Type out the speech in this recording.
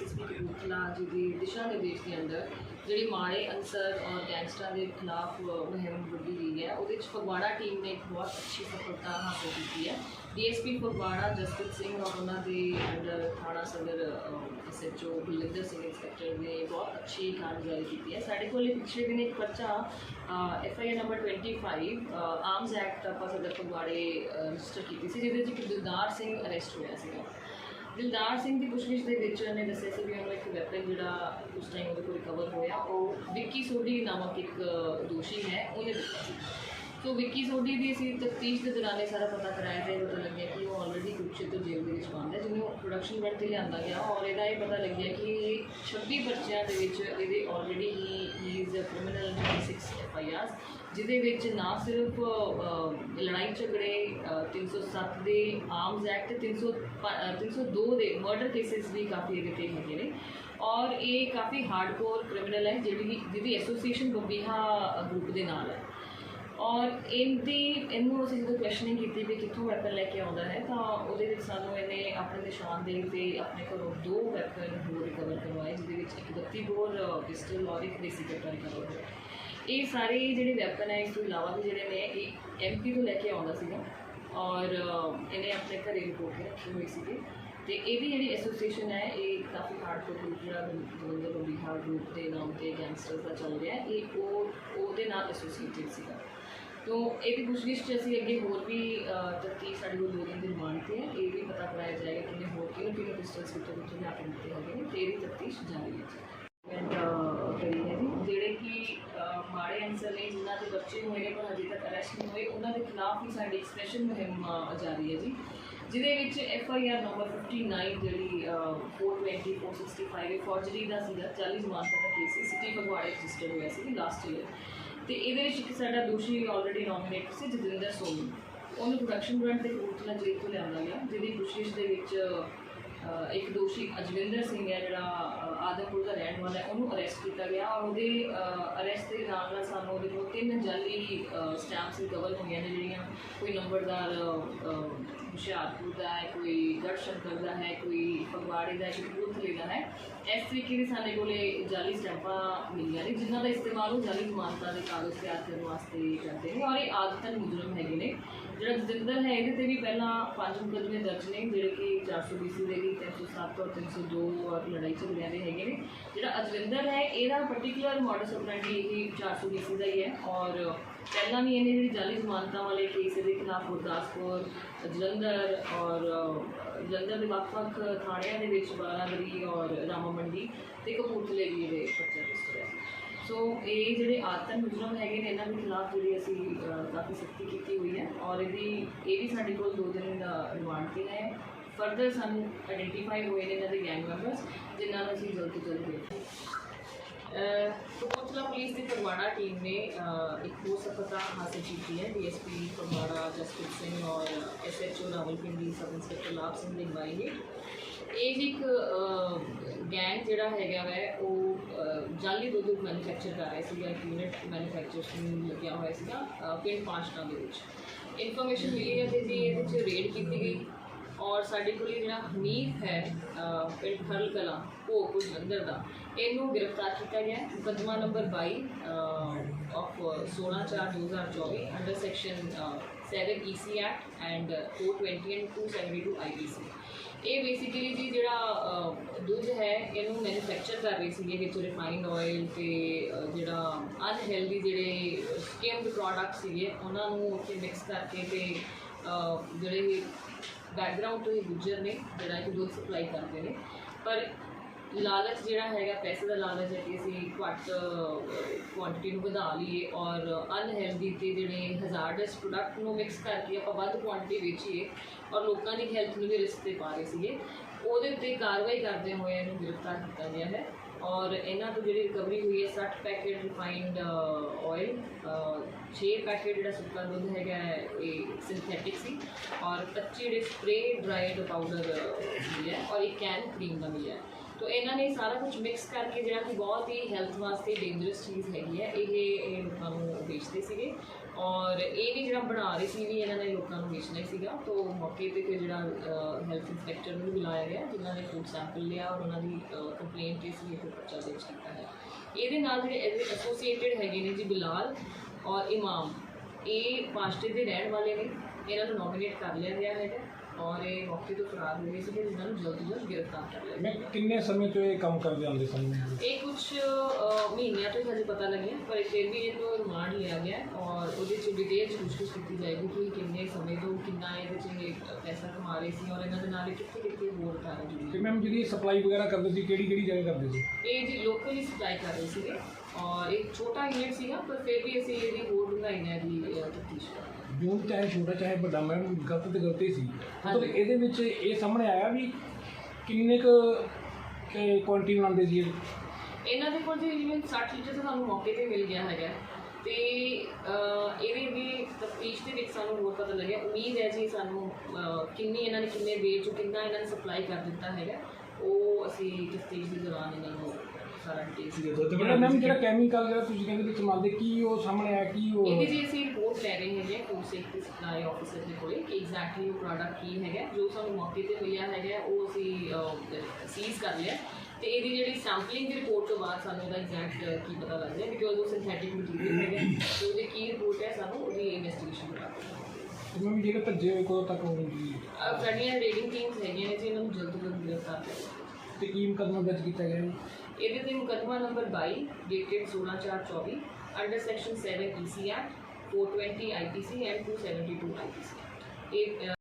ਖਿਲਾਫ ਅ, ਔਰ ਜੀ ਦੀ ਦਿਸ਼ਾ ਨਿਰਦੇਸ਼ ਦੇ ਅੰਦਰ ਜਿਹੜੀ ਮਾੜੇ ਅਨਸਰ ਔਰ ਗੈਂਗਸਟਰਾਂ ਦੇ ਖਿਲਾਫ ਮੁਹਿੰਮ ਵੱਡੀ ਗਈ ਹੈ ਉਹਦੇ ਵਿੱਚ ਫਗਵਾੜਾ ਟੀਮ ਨੇ ਇੱਕ ਬਹੁਤ ਅੱਛੀ ਸਫਲਤਾ ਹਾਸਲ ਕੀਤੀ ਹੈ। ਡੀਐਸਪੀ ਫਗਵਾੜਾ ਜਸਪ੍ਰੀਤ ਸਿੰਘ ਔਰ ਉਹਨਾਂ ਦੇ ਅੰਡਰ ਥਾਣਾ ਸਦਰ ਐਸਐਚਓ ਬਲਵਿੰਦਰ ਸਿੰਘ ਇੰਸਪੈਕਟਰ ਨੇ ਬਹੁਤ ਅੱਛੀ ਕਾਰਗੁਜ਼ਾਰੀ ਕੀਤੀ ਹੈ। ਸਾਡੇ ਕੋਲ ਪਿਛਲੇ ਦਿਨ ਇੱਕ ਪਰਚਾ ਐਫਆਈਆਰ ਨੰਬਰ 25 ਆਰਮਸ ਐਕਟ ਆਪਾਂ ਸਦਰ ਫਗਵਾੜੇ ਰਜਿਸਟਰ ਕੀਤੀ ਸੀ ਜਿਹਦੇ ਵਿੱਚ ਇੱਕ ਦਿਲਦਾਰ ਸਿੰਘ ਅਰੈਸਟ ਹੋਇਆ ਸੀਗਾ। ਦਿਲਦਾਰ ਸਿੰਘ ਦੀ ਪੁੱਛਗਿੱਛ ਦੇ ਵਿੱਚ ਉਹਨੇ ਦੱਸਿਆ ਸੀ ਵੀ ਉਹਨੂੰ ਇੱਕ ਵੈਪਨ ਜਿਹੜਾ ਉਸ ਟਾਈਮ ਉਹਦੇ ਕੋਲ ਰਿਕਵਰ ਹੋਇਆ, ਉਹ ਵਿੱਕੀ ਸੋਢੀ ਨਾਮਕ ਇੱਕ ਦੋਸ਼ੀ ਹੈ ਉਹਨੇ ਦਿੱਤਾ ਸੀ ਸੋ ਵਿੱਕੀ ਸੋਢੀ ਦੀ ਅਸੀਂ ਤਫਤੀਸ਼ ਦੇ ਦੌਰਾਨ ਇਹ ਸਾਰਾ ਪਤਾ ਕਰਾਇਆ ਤੇ ਪਤਾ ਲੱਗਿਆ ਕਿ ਉਹ ਆਲਰੇਡੀ ਕੁਰਕਸ਼ੇਤਰ ਜੇਲ੍ਹ ਦੇ ਵਿੱਚ ਬੰਦ ਹੈ ਜਿਹਨੂੰ ਪ੍ਰੋਡਕਸ਼ਨ ਬੈਡ ਤੇ ਲਿਆਂਦਾ ਗਿਆ। ਔਰ ਇਹਦਾ ਇਹ ਪਤਾ ਲੱਗਿਆ ਕਿ 26 ਪਰਚਿਆਂ ਦੇ ਵਿੱਚ ਇਹਦੇ ਆਲਰੇਡੀ ਹੀ ਹੀ is a criminal 96 F I Rs ਜਿਹਦੇ ਵਿੱਚ ਨਾ ਸਿਰਫ ਲੜਾਈ ਝਗੜੇ ਅ, 307 ਦੇ ਆਰਮਸ ਐਕਟ 300 ਪ- ਅ, 302 ਦੇ ਮਰਡਰ ਕੇਸਿਸ ਵੀ ਕਾਫੀ ਇਹਦੇ ਤੇ ਹੈਗੇ ਨੇ। ਔਰ ਇਹ ਕਾਫੀ ਹਾਰਡਕੋਰ ਕ੍ਰਿਮੀਨਲ ਹੈ ਜਿਹੜੀ ਜਿਹਦੀ ਐਸੋਸੀਏਸ਼ਨ ਬੰਬੀਹਾ ਗਰੁੱਪ ਦੇ ਨਾਲ ਹੈ। ਔਰ ਇਹਦੀ ਇਹਨੂੰ ਅਸੀਂ ਜਦੋਂ ਕੁਐਸਚਨਿੰਗ ਕੀਤੀ ਵੀ ਕਿੱਥੋਂ ਵੈਪਨ ਲੈ ਕੇ ਆਉਂਦਾ ਹੈ, ਤਾਂ ਉਹਦੇ ਵਿੱਚ ਸਾਨੂੰ ਇਹਨੇ ਆਪਣੇ ਨਿਸ਼ਾਨ ਦੇ ਤੇ ਆਪਣੇ ਘਰੋਂ ਦੋ ਵੈਪਨ ਹੋਰ ਰਿਕਵਰ ਕਰਵਾਏ, ਜਿਹਦੇ ਵਿੱਚ ਇੱਕ 32 ਬੋਰ ਪਿਸਟਲ ਔਰ ਇੱਕ ਦੇਸੀ ਕੱਟਾ ਰਿਕਵਰ ਹੋਇਆ। ਇਹ ਸਾਰੇ ਜਿਹੜੇ ਵੈਪਨ ਹੈ, ਇਸ ਤੋਂ ਇਲਾਵਾ ਵੀ ਜਿਹੜੇ ਨੇ, ਇਹ ਐਮਪੀ ਤੋਂ ਲੈ ਕੇ ਆਉਂਦਾ ਸੀਗਾ। ਔਰ ਇਹਨੇ ਆਪਣੇ ਘਰੇ ਰਿਪੋਰਟ ਕੇ ਰੱਖੇ ਹੋਏ ਸੀਗੇ। ਤੇ ਇਹਦੀ ਜਿਹੜੀ ਐਸੋਸੀਏਸ਼ਨ ਹੈ, ਇਹ ਕਾਫੀ ਹਾਰਡਕੋਰ ਗਰੁੱਪ ਜਿਹੜਾ ਦਵਿੰਦਰ ਤੋਂ ਬਿਹਾਰ ਗਰੁੱਪ ਦੇ ਨਾਮ ਤੇ ਗੈਂਗਸਟਰਸ ਦਾ ਚੱਲ ਰਿਹਾ ਇਹ ਉਹ, ਉਹਦੇ ਨਾਲ ਐਸੋਸੀਏਟਡ ਸੀਗਾ। ਤੋ ਇਹਦੀ ਪੁੱਛਗਿੱਛ 'ਚ ਅਸੀਂ ਅੱਗੇ ਹੋਰ ਵੀ ਤਫਤੀਸ਼ ਸਾਡੇ ਕੋਲ ਦੋ ਦਿਨ ਦੀ ਰਿਮਾਂਡ ਤੇ ਹੈ ਇਹ ਵੀ ਪਤਾ ਕਰਾਇਆ ਜਾਏਗਾ ਕਿ ਇਹਨੇ ਹੋਰ ਕਿਹਨੂੰ ਕਿਹਨੂੰ ਪਿਸਟਲਸ ਕਿੱਥੋਂ ਕਿੱਥੋਂ ਲਿਆ ਕੇ ਦਿੱਤੇ ਹੈਗੇ ਨੇ ਤੇ ਵੀ ਤਫਤੀਸ਼ ਜਾਰੀ ਹੈ ਜੀ। ਐਂਡ ਕਰੀ ਹੈ ਜੀ। ਜਿਹੜੇ ਕਿ ਮਾੜੇ ਅਨਸਰ ਨੇ ਜਿਨ੍ਹਾਂ ਦੇ ਬੱਚੇ ਹੋਏ ਨੇ ਪਰ ਹਜੇ ਤੱਕ ਅਰੈਸਟ ਨਹੀਂ ਹੋਏ ਉਹਨਾਂ ਦੇ ਖਿਲਾਫ ਵੀ ਸਾਡੀ ਐਕਸਪ੍ਰੈਸ਼ਨ ਮੁਹਿੰਮ ਜਾਰੀ ਹੈ ਜੀ। ਜਿਹਦੇ ਵਿੱਚ ਐਫ ਆਈ ਆਰ ਨੰਬਰ 59 ਜਿਹੜੀ ਅਹ, 420 465 ਇਹ ਫੌਜਰੀ ਦਾ ਸੀਗਾ 40 ਜ਼ਮਾਨਤਾਂ ਦਾ ਕੇਸ ਸੀ ਸਿਟੀ ਫਗਵਾੜੇ ਰਜਿਸਟਰ ਹੋਇਆ ਸੀ ਲਾਸਟ ਈਅਰ ਤੇ ਇਹਦੇ ਵਿੱਚ ਇੱਕ ਸਾਡਾ ਦੋਸ਼ੀ ਆਲਰੇਡੀ ਨੋਮੀਨੇਟ ਸੀ, ਜਤਿੰਦਰ ਸੋਨੀ। ਉਹਨੂੰ ਪ੍ਰੋਡਕਸ਼ਨ ਬ੍ਰਾਂਡ ਤੇ ਕਪੂਰਥਲਾ ਜੇਲ੍ਹ ਤੋਂ ਲਿਆਂਦਾ ਗਿਆ, ਜਿਹਦੀ ਪੁੱਛਗਿੱਛ ਦੇ ਵਿੱਚ ਇੱਕ ਦੋਸ਼ੀ ਅਜਵਿੰਦਰ ਸਿੰਘ ਹੈ, ਜਿਹੜਾ ਆਦਮਪੁਰ ਦਾ ਰਹਿਣ ਵਾਲਾ ਹੈ, ਉਹਨੂੰ ਅਰੈਸਟ ਕੀਤਾ ਗਿਆ ਔਰ ਉਹਦੇ ਅਰੈਸਟ ਦੇ ਨਾਲ ਨਾਲ ਸਾਨੂੰ ਉਹਦੇ ਕੋਲ ਤਿੰਨ ਜਾਲੀ ਸਟੈਂਪਸ ਰਿਕਵਰ ਹੋਈਆਂ ਨੇ ਜਿਹੜੀਆਂ। ਕੋਈ ਨੰਬਰਦਾਰ ਹੁਸ਼ਿਆਰਪੁਰ ਦਾ ਹੈ, ਕੋਈ ਗੜਸ਼ੰਕਰ ਦਾ ਹੈ, ਕੋਈ ਫਗਵਾੜੇ ਦਾ ਕੋਈ ਕਪੂਰਥਲੇ ਦਾ ਹੈ। ਇਸ ਤਰੀਕੇ ਦੇ ਸਾਡੇ ਕੋਲੇ ਜਾਲੀ ਸਟੈਂਪਾਂ ਮਿਲੀਆਂ ਨੇ, ਜਿਨ੍ਹਾਂ ਦਾ ਇਸਤੇਮਾਲ ਉਹ ਜਾਲੀ ਜ਼ਮਾਨਤਾਂ ਦੇ ਕਾਗਜ਼ ਤਿਆਰ ਕਰਨ ਵਾਸਤੇ ਕਰਦੇ ਨੇ ਔਰ ਇਹ ਆਦਤਨ ਮੁਜਰਮ ਹੈਗੇ ਨੇ। ਜਿਹੜਾ ਜਤਿੰਦਰ ਹੈ, ਇਹਦੇ ਤੇ ਵੀ ਪਹਿਲਾਂ ਪੰਜ ਮੁਕੱਦਮੇ ਦਰਜ ਨੇ, ਜਿਹੜੇ ਕਿ 420 ਦੇ 307 ਔਰ 302 ਔਰ ਲੜਾਈ ਝਗੜਿਆਂ ਦੇ ਹੈਗੇ ਨੇ। ਜਿਹੜਾ ਅਜਵਿੰਦਰ ਹੈ, ਇਹਦਾ ਪਾਰਟਿਕੂਲਰ ਮਾਡਸ ਆਪਰੈਂਡੀ ਇਹ 420 ਦਾ ਹੀ ਹੈ। ਔਰ ਪਹਿਲਾਂ ਵੀ ਇਹਨੇ ਜਿਹੜੀ ਜਾਲੀ ਜ਼ਮਾਨਤਾਂ ਵਾਲੇ ਕੇਸ ਇਹਦੇ ਖਿਲਾਫ ਗੁਰਦਾਸਪੁਰ, ਜਲੰਧਰ ਔਰ ਜਲੰਧਰ ਦੇ ਵੱਖ-ਵੱਖ ਥਾਣਿਆਂ ਦੇ ਵਿੱਚ ਬਾਰਾਦਰੀ ਔਰ ਰਾਮਾ ਮੰਡੀ ਤੇ ਕਪੂਰਥਲੇ ਵੀ ਇਹਦੇ ਪਰਚਾ ਰਜਿਸਟਰ ਹੈ ਸੋ। ਇਹ ਜਿਹੜੇ ਆਤਮ ਮੁਜਰਮ ਹੈਗੇ ਨੇ, ਇਹਨਾਂ ਦੇ ਖਿਲਾਫ ਜਿਹੜੀ ਅਸੀਂ ਕਾਫੀ ਸਖਤੀ ਕੀਤੀ ਹੋਈ ਹੈ। ਔਰ ਇਹਦੀ, ਇਹ ਵੀ ਸਾਡੇ ਕੋਲ ਦੋ ਦਿਨ ਦਾ ਰਿਮਾਂਡ ਤੇ ਹੈ। ਫਰਦਰ ਸਾਨੂੰ ਆਇਡੈਂਟੀਫਾਈ ਹੋਏ ਨੇ ਇਹਨਾਂ ਦੇ ਗੈਂਗ ਮੈਂਬਰਸ ਜਿਨ੍ਹਾਂ ਨੂੰ ਅਸੀਂ ਜਲਦ ਤੋਂ ਜਲਦ ਗ੍ਰਿਫਤਾਰ ਅਹ ਕਪੂਰਥਲਾ ਪੁਲਿਸ ਦੀ ਫਗਵਾੜਾ ਟੀਮ ਨੇ ਇੱਕ ਹੋਰ ਸਫਲਤਾ ਹਾਸਲ ਕੀਤੀ ਹੈ। ਡੀਐਸਪੀ ਫਗਵਾੜਾ ਜਸਪ੍ਰੀਤ ਸਿੰਘ ਔਰ ਐਸਐਚਓ ਰਾਵਲਪਿੰਡੀ ਸਬ ਇੰਸਪੈਕਟਰ ਲਾਭ ਸਿੰਘ ਦੀ ਅਗਵਾਈ ਇਹ ਜੀ ਇੱਕ ਗੈਂਗ ਜਿਹੜਾ ਹੈਗਾ ਵੈ ਉਹ ਅਹ, ਜਾਲੀ ਦੁੱਧ ਮੈਨੂਫੈਕਚਰ ਕਰ ਰਿਹਾ ਸੀਗਾ ਇੱਕ ਯੂਨਿਟ ਮੈਨੂਫੈਕਚਰਿੰਗ ਲੱਗਿਆ ਹੋਇਆ ਸੀਗਾ ਪਿੰਡ ਪਾਂਚਟਾ ਦੇ ਵਿੱਚ। ਇਨਫੋਰਮੇਸ਼ਨ ਮਿਲੀ ਹੈ ਤੇ ਜੀ ਇਹਦੇ ਵਿੱਚ ਰੇਡ ਕੀਤੀ ਗਈ। ਔਰ ਸਾਡੇ ਕੋਲ ਜਿਹੜਾ ਹਨੀਫ ਹੈ ਪਿੰਡ ਖਰਲ ਕਲਾਂ ਭੋਗਪੁਰ ਜਲੰਧਰ ਦਾ ਇਹਨੂੰ ਗ੍ਰਿਫਤਾਰ ਕੀਤਾ ਗਿਆ ਹੈ। ਮੁਕੱਦਮਾ number 22 of 16/4/2024 under section 7 EC act and 420 and 272 IPC ਇਹ ਬੇਸਿਕਲੀ ਜੀ ਜਿਹੜਾ ਦੁੱਧ ਹੈ ਇਹਨੂੰ ਮੈਨੂਫੈਕਚਰ ਕਰ ਰਹੇ ਸੀਗੇ ਵਿੱਚ ਰਿਫਾਈਨਡ ਆਇਲ ਤੇ ਅਹ, ਜਿਹੜਾ ਅਨਹੈਲਦੀ ਜਿਹੜੇ ਸਕੇਮਡ ਪ੍ਰੋਡਕਟ ਸੀਗੇ ਉਹਨਾਂ ਨੂੰ ਉੱਥੇ ਮਿਕਸ ਕਰਕੇ ਤੇ ਜਿਹੜੇ ਬੈਕਗ੍ਰਾਉਂਡ ਤੋਂ ਹੀ ਗੁੱਜਰ ਨੇ, ਜਿਹੜਾ ਕਿ ਦੁੱਧ ਸਪਲਾਈ ਕਰਦੇ ਨੇ। ਪਰ ਲਾਲਚ ਜਿਹੜਾ ਹੈਗਾ, ਪੈਸੇ ਦਾ ਲਾਲਚ ਹੈ ਕਿ ਅਸੀਂ ਘੱਟ ਕੁਆਂਟੀਟੀ ਨੂੰ ਵਧਾ ਲਈਏ ਔਰ ਅਨਹੈਲਦੀ ਤੇ ਜਿਹੜੇ ਹਜ਼ਾਰਡਸ ਪ੍ਰੋਡਕਟ ਨੂੰ ਮਿਕਸ ਕਰਕੇ ਆਪਾਂ ਵੱਧ ਕੁਆਂਟੀਟੀ ਵੇਚੀਏ ਔਰ ਲੋਕਾਂ ਦੀ ਹੈਲਥ ਨੂੰ ਵੀ ਰਿਸਕ ਤੇ ਪਾ ਰਹੇ ਸੀਗੇ। ਉਹਦੇ ਉੱਤੇ ਕਾਰਵਾਈ ਕਰਦੇ ਹੋਏ ਇਹਨੂੰ ਗ੍ਰਿਫਤਾਰ ਕੀਤਾ ਗਿਆ ਹੈ। ਔਰ ਇਹਨਾਂ ਤੋਂ ਜਿਹੜੀ ਰਿਕਵਰੀ ਹੋਈ ਹੈ 60 ਪੈਕੇਟ ਰਿਫਾਈਨਡ ਆਇਲ 6 ਪੈਕੇਟ ਜਿਹੜਾ ਸੁੱਕਾ ਦੁੱਧ ਹੈਗਾ ਇਹ ਸਿੰਥੈਟਿਕ ਸੀ। ਔਰ 25 ਜਿਹੜੇ ਸਪਰੇ ਡਰਾਈਡ ਪਾਊਡਰ ਮਿਲਿਆ ਔਰ ਇੱਕ ਕੈਨ ਕਰੀਮ ਦਾ ਮਿਲਿਆ ਤੋ ਇਹਨਾਂ ਨੇ ਸਾਰਾ ਕੁਝ ਮਿਕਸ ਕਰਕੇ ਜਿਹੜਾ ਕਿ ਬਹੁਤ ਹੀ ਹੈਲਥ ਵਾਸਤੇ ਡੇਂਜਰਸ ਚੀਜ਼ ਹੈਗੀ ਹੈ, ਇਹ ਇਹ ਲੋਕਾਂ ਨੂੰ ਵੇਚਦੇ ਸੀਗੇ। ਔਰ ਇਹ ਵੀ ਜਿਹੜਾ ਬਣਾ ਰਹੀ ਸੀ ਵੀ ਇਹਨਾਂ ਨੇ ਲੋਕਾਂ ਨੂੰ ਵੇਚਣਾ ਹੀ ਸੀਗਾ, ਤੋਂ ਮੌਕੇ ਤੇ ਫਿਰ ਜਿਹੜਾ ਹੈਲਥ ਇੰਸਪੈਕਟਰ ਨੂੰ ਬੁਲਾਇਆ ਗਿਆ, ਜਿਨ੍ਹਾਂ ਨੇ ਫੂਡ ਸੈਂਪਲ ਲਿਆ ਔਰ ਉਹਨਾਂ ਦੀ ਕੰਪਲੇਂਟ ਇਸ ਲਈ ਫਿਰ ਪਰਚਾ ਦਰਜ ਕੀਤਾ ਹੈ ਇਹਦੇ ਨਾਲ ਜਿਹੜੇ ਇਹਦੇ ਐਸੋਸੀਏਟਿਡ ਹੈਗੇ ਨੇ ਜੀ ਬਿਲਾਲ ਔਰ ਇਮਾਮ, ਇਹ ਪਾਸਟੇ ਦੇ ਰਹਿਣ ਵਾਲੇ ਨੇ, ਇਹਨਾਂ ਨੂੰ ਨੋਮੀਨੇਟ ਕਰ ਲਿਆ ਗਿਆ ਹੈਗਾ। ਔਰ ਇਹ ਮੌਕੇ ਤੋਂ ਫਰਾਰ ਹੋ ਗਏ ਸੀਗੇ ਜਿਨ੍ਹਾਂ ਨੂੰ ਜਲਦ ਤੋਂ ਜਲਦ ਗ੍ਰਿਫਤਾਰ ਕਰ ਲਿਆ ਗਿਆ ਮੈਂ ਕਿੰਨੇ ਸਮੇਂ ਤੋਂ ਇਹ ਕੰਮ ਕਰਦੇ ਆਉਂਦੇ ਸਨ? ਇਹ ਕੁਝ ਮਹੀਨਿਆਂ ਤੋਂ ਹੀ ਪਤਾ ਲੱਗਿਆ ਪਰ ਫਿਰ ਵੀ ਇਹਨੂੰ ਰਿਮਾਂਡ ਲਿਆ ਗਿਆ ਔਰ ਉਹਦੇ ਚ ਡਿਟੇਲ ਚ ਪੁੱਛਗਿੱਛ ਕੀਤੀ ਜਾਏਗੀ ਕਿ ਇਹ ਕਿੰਨੇ ਸਮੇਂ ਤੋਂ ਕਿੰਨਾ ਇਹਦੇ ਚ ਇਹ ਪੈਸਾ ਕਮਾ ਰਹੇ ਸੀ ਔਰ ਇਹਨਾਂ ਦੇ ਨਾਲ ਇਹ ਕਿੱਥੇ ਕਿੱਥੇ ਹੋਰ ਕਾਰਾਂ ਤੇ ਜੁੜੀ ਮੈਮ ਜਿਹੜੀ ਸਪਲਾਈ ਵਗੈਰਾ ਕਰਦੇ ਸੀ ਕਿਹੜੀ ਕਿਹੜੀ ਜਗ੍ਹਾ ਕਰਦੇ ਸੀ? ਇਹ ਜੀ ਲੋਕਲੀ ਸਪਲਾਈ ਕਰ ਰਹੇ ਸੀਗੇ ਔਰ ਇੱਕ ਛੋਟਾ ਯੂਨਿਟ ਸੀਗਾ ਪਰ ਫਿਰ ਵੀ ਅਸੀਂ ਇਹਦੀ ਹੋਰ ਡੂੰਘਾਈ ਨਾਲ ਦੀ ਤਫਤੀਸ਼ ਜੋ ਚਾਹੇ ਛੋਟਾ ਚਾਹੇ ਵੱਡਾ ਮੈਮ ਗਲਤ ਤੇ ਗਲਤੀ ਸੀ ਮਤਲਬ। ਇਹਦੇ ਵਿੱਚ ਇਹ ਸਾਹਮਣੇ ਆਇਆ ਵੀ ਕਿੰਨੇ ਕੁ ਕੁਆਂਟੀਟੀ ਬਣਾਉਂਦੇ ਸੀ ਇਹ? ਇਹਨਾਂ ਦੇ ਕੋਲ ਜੀ ਜਿਵੇਂ 60 ਲੀਟਰ ਤਾਂ ਸਾਨੂੰ ਮੌਕੇ ਤੇ ਮਿਲ ਗਿਆ ਹੈਗਾ ਤੇ ਅਹ, ਇਹਦੇ ਵੀ ਤਫਤੀਸ਼ ਦੇ ਵਿੱਚ ਸਾਨੂੰ ਹੋਰ ਪਤਾ ਲੱਗਿਆ ਉਮੀਦ ਹੈ ਜੀ ਸਾਨੂੰ ਅਹ, ਕਿੰਨੀ ਇਹਨਾਂ ਨੇ ਕਿੰਨੇ ਵੇਚ ਕਿੰਨਾ ਇਹਨਾਂ ਨੇ ਸਪਲਾਈ ਕਰ ਦਿੱਤਾ ਹੈਗਾ ਉਹ ਅਸੀਂ ਤਫਤੀਸ਼ ਦੇ ਦੌਰਾਨ ਇਹਨਾਂ ਨੂੰ ਸਾਰਾ ਡਿਟੇਲ ਜਿਹੜਾ ਮੈਮ ਜਿਹੜਾ ਕੈਮੀਕਲ ਜਿਹੜਾ ਤੁਸੀਂ ਕਹਿੰਦੇ ਵਿੱਚ ਮੰਨਦੇ ਕੀ ਉਹ ਸਾਹਮਣੇ ਆਇਆ ਕੀ ਉਹ? ਇਹਦੀ ਜੀ ਅਸੀਂ ਰਿਪੋਰਟ ਲੈ ਰਹੇ ਹੈਗੇ ਫੂਡ ਸੇਫਟੀ ਸਪਲਾਈ ਆਫਿਸਰ ਦੇ ਕੋਲੇ ਕਿ ਐਗਜ਼ੈਕਟਲੀ ਉਹ ਪ੍ਰੋਡਕਟ ਕੀ ਹੈਗਾ ਜੋ ਸਾਨੂੰ ਮੌਕੇ ਤੇ ਮਿਲਿਆ ਹੈਗਾ ਉਹ ਅਸੀਂ ਸੀਜ਼ ਕਰ ਲਿਆ। ਤੇ ਇਹਦੀ ਜਿਹੜੀ ਸੈਂਪਲਿੰਗ ਦੀ ਰਿਪੋਰਟ ਤੋਂ ਬਾਅਦ ਸਾਨੂੰ ਉਹਦਾ ਐਗਜ਼ੈਕਟ ਕੀ ਪਤਾ ਲੱਗ ਰਿਹਾ ਬਿਕੋਜ਼ ਉਹ ਸਿੰਥੈਟਿਕ ਮਟੀਰੀਅਲ ਹੈਗਾ। ਤੇ ਉਹਦੀ ਕੀ ਰਿਪੋਰਟ ਹੈ ਸਾਨੂੰ ਉਹਦੀ ਇਨਵੈਸਟੀਗੇਸ਼ਨ ਕਰਾਂਗੇ ਮੈਮ ਜਿਹੜੇ ਭੱਜੇ ਹੋਏ ਕਦੋਂ ਤੱਕ ਹੋਣਗੇ ਸਾਡੀਆਂ ਰੇਡਿੰਗ ਟੀਮਸ ਹੈਗੀਆਂ ਨੇ ਜੀ ਇਹਨਾਂ ਨੂੰ ਜਲਦ ਤੋਂ ਜਲਦ ਗ੍ਰਿਫਤਾਰ ਕਰਨਾ ਤੇ ਕੀ ਮੁਕੱਦਮਾ ਦਰਜ ਕੀਤਾ ਗਿਆ ਹੈ? ਇਹਦੇ ਤੇ ਮੁਕੱਦਮਾ number 22 dated 16424 under section 7 EC act 420 IPC and 272 IPC ਇਹ ਅਹ,